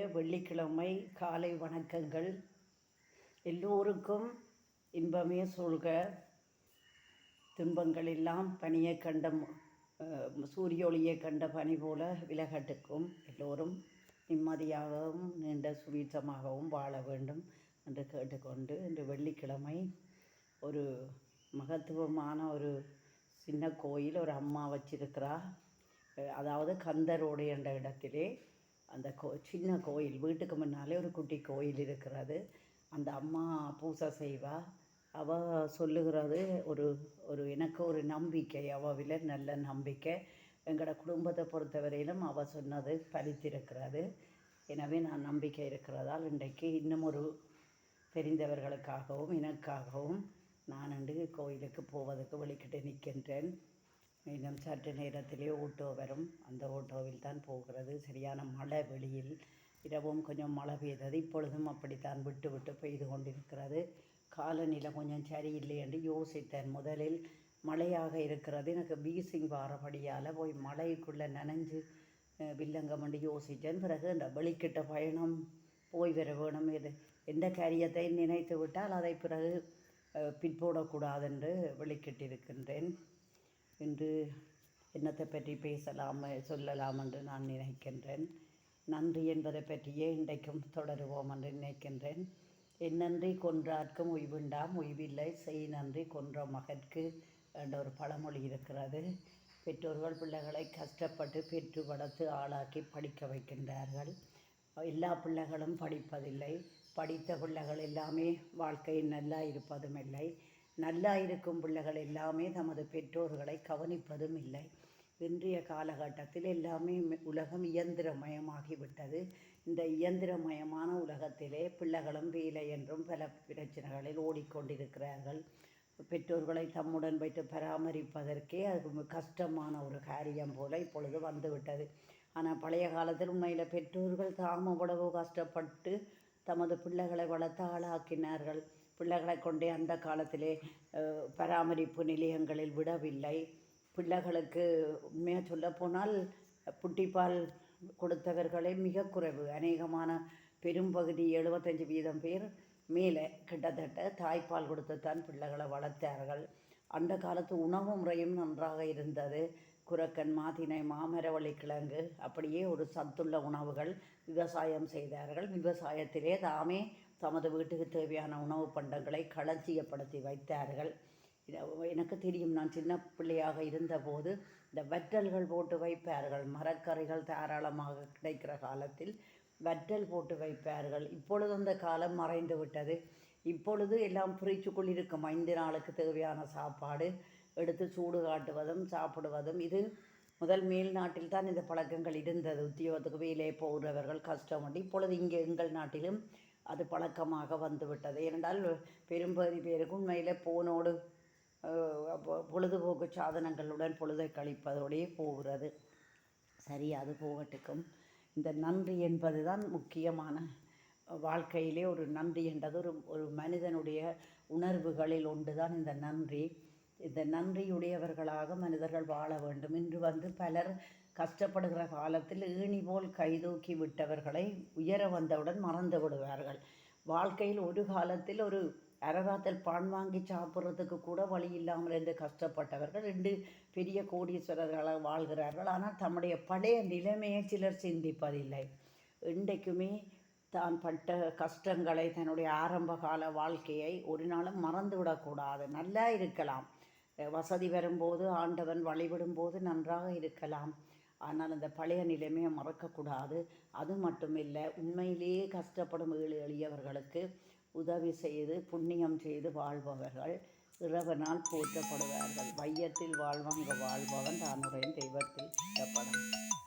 இனிய வெள்ளிக்கிழமை காலை வணக்கங்கள். எல்லோருக்கும் இன்பமே சொல்க துன்பங்கள் எல்லாம் பனியை கண்ட சூரிய ஒளியை கண்ட பனி போல விலகட்டுக்கும் எல்லோரும். நிம்மதியாகவும் நீண்ட சுவீட்சமாகவும் வாழ வேண்டும் என்று கேட்டுக்கொண்டு இன்று வெள்ளிக்கிழமை ஒரு மகத்துவமான ஒரு சின்ன கோயில் ஒரு அம்மா வச்சிருக்கிறா. அதாவது கந்தரோடு என்ற இடத்திலே அந்த கோ சின்ன கோயில் வீட்டுக்கு முன்னாலே ஒரு குட்டி கோயில் இருக்கிறது. அந்த அம்மா பூசை செய்வா. அவள் சொல்லுகிறது ஒரு ஒரு எனக்கு ஒரு நம்பிக்கை. அவவில நல்ல நம்பிக்கை. எங்களோட குடும்பத்தை பொறுத்தவரையிலும் அவள் சொன்னது பலித்திருக்கிறது. எனவே நான் நம்பிக்கை இருக்கிறதால் இன்றைக்கு இன்னும் ஒரு தெரிந்தவர்களுக்காகவும் எனக்காகவும் நான் இன்று கோயிலுக்கு போவதற்கு வெளிக்கிட்டு நிற்கின்றேன். இன்னும் சற்று நேரத்திலே ஓட்டோ வரும். அந்த ஓட்டோவில் தான் போகிறது. சரியான மழை வெளியில் இரவும் கொஞ்சம் மழை பெய்தது. இப்பொழுதும் அப்படித்தான் விட்டு விட்டு பெய்து கொண்டிருக்கிறது. காலநிலை கொஞ்சம் சரியில்லை என்று யோசித்தேன். முதலில் மழையாக இருக்கிறது. எனக்கு வீசிங் வாரபடியால் போய் மழைக்குள்ளே நனைஞ்சு வில்லங்கம் என்று யோசித்தேன். பிறகு இந்த வெளிக்கிட்ட பயணம் போய் வர வேணும். இது எந்த காரியத்தை நினைத்து விட்டால் அதை பிறகு அஹ், வெளிக்கிட்டிருக்கின்றேன். என்று என்னத்தை பற்றி பேசலாம் சொல்லலாம் என்று நான் நினைக்கின்றேன். நன்றி என்பதை பற்றியே இன்றைக்கும் தொடருவோம் என்று நினைக்கின்றேன். என் நன்றி கொன்றார்க்கும் உய்வுண்டாம் உய்வில்லை செய் நன்றி கொன்ற மகற்கு என்ற ஒரு பழமொழி இருக்கிறது. பெற்றோர்கள் பிள்ளைகளை கஷ்டப்பட்டு பெற்று வளர்த்து ஆளாக்கி படிக்க வைக்கின்றார்கள். எல்லா பிள்ளைகளும் படிப்பதில்லை. படித்த பிள்ளைகள் எல்லாமே வாழ்க்கையில் நல்லா இருப்பதும் இல்லை நல்லா இருக்கும் பிள்ளைகள் எல்லாமே தமது பெற்றோர்களை கவனிப்பதும் இல்லை. இன்றைய காலகட்டத்தில் எல்லாமே உலகம் இயந்திரமயமாகிவிட்டது. இந்த இயந்திரமயமான உலகத்திலே பிள்ளைகளும் வேலை என்றும் பல பிரச்சனைகளில் ஓடிக்கொண்டிருக்கிறார்கள். பெற்றோர்களை தம்முடன் வைத்து பராமரிப்பதற்கே அது கஷ்டமான ஒரு காரியம் போல இப்பொழுது வந்துவிட்டது. ஆனால் பழைய காலத்தில் உண்மையில் பெற்றோர்கள் தாம் அவ்வளவு கஷ்டப்பட்டு தமது பிள்ளைகளை வளர்த்து ஆளாக்கினார்கள். பிள்ளைகளை கொண்டே அந்த காலத்திலே பராமரிப்பு நிலையங்களில் விடவில்லை. பிள்ளைகளுக்கு உண்மையாக சொல்லப்போனால் புட்டிப்பால் கொடுத்தவர்களே மிக குறைவு. அநேகமான பெரும்பகுதி எழுபத்தஞ்சு வீதம் பேர் மேலே கிட்டத்தட்ட தாய்ப்பால் கொடுத்துத்தான் பிள்ளைகளை வளர்த்தார்கள். அந்த காலத்து உணவு முறையும் நன்றாக இருந்தது. குரக்கன் மாதினை மாமரவள்ளி கிழங்கு அப்படியே ஒரு சத்துள்ள உணவுகள் விவசாயம் செய்தார்கள். விவசாயத்திலே தாமே தமது வீட்டுக்கு தேவையான உணவு பண்டங்களை களஞ்சியப்படுத்தி வைத்தார்கள். எனக்கு தெரியும் நான் சின்ன பிள்ளையாக இருந்தபோது இந்த வற்றல்கள் போட்டு வைப்பார்கள். மரக்கறிகள் தாராளமாக கிடைக்கிற காலத்தில் வற்றல் போட்டு வைப்பார்கள். இப்பொழுது அந்த காலம் மறைந்து விட்டது. இப்பொழுது எல்லாம் ஃப்ரிட்ஜுக்குள் இருக்கும். ஐந்து நாளுக்கு தேவையான சாப்பாடு எடுத்து சூடு காட்டுவதும் சாப்பிடுவதும். இது முதல் மேல் நாட்டில் தான் இந்த பழக்கங்கள் இருந்தது. உத்தியோகத்துக்கு வேலையை போகிறவர்கள் கஷ்டம் உண்டு. இப்பொழுது இங்கே எங்கள் நாட்டிலும் அது பழக்கமாக வந்துவிட்டது. ஏனென்றால் பெரும்பகுதி பேருக்கு உண்மையில் போனோடு பொழுதுபோக்கு சாதனங்களுடன் பொழுதை கழிப்பதோடையே போகிறது. சரி அது போகட்டுக்கும். இந்த நன்றி என்பது தான் முக்கியமான வாழ்க்கையிலே ஒரு நன்றி என்றது ஒரு ஒரு மனிதனுடைய உணர்வுகளில் ஒன்று தான் இந்த நன்றி. இந்த நன்றியுடையவர்களாக மனிதர்கள் வாழ வேண்டும். இன்று வந்து பலர் கஷ்டப்படுகிற காலத்தில் ஈணி போல் கைதூக்கி விட்டவர்களை உயர வந்தவுடன் மறந்து விடுவார்கள். வாழ்க்கையில் ஒரு காலத்தில் ஒரு அரகாத்தில் பான் வாங்கி சாப்பிட்றதுக்கு கூட வழி இல்லாமல் என்று கஷ்டப்பட்டவர்கள் ரெண்டு பெரிய கோடீஸ்வரர்களாக வாழ்கிறார்கள். ஆனால் தம்முடைய பழைய நிலைமையை சிலர் சிந்திப்பதில்லை. இன்றைக்குமே தான் பட்ட கஷ்டங்களை தன்னுடைய ஆரம்ப கால வாழ்க்கையை ஒரு நாளும் மறந்து விடக்கூடாது. நல்லா இருக்கலாம். வசதி வரும்போது ஆண்டவன் வழிபடும்போது நன்றாக இருக்கலாம். ஆனால் அந்த பழைய நிலைமையை மறக்கக்கூடாது. அது மட்டும் இல்லை உண்மையிலேயே கஷ்டப்படும் ஏழு எளியவர்களுக்கு உதவி செய்து புண்ணியம் செய்து வாழ்பவர்கள் இறைவனால் போற்றப்படுவார்கள். வையத்தில் வாழ்வாங்க வாழ்பவன் தானுடைய தெய்வத்தில் இஷ்டப்படும்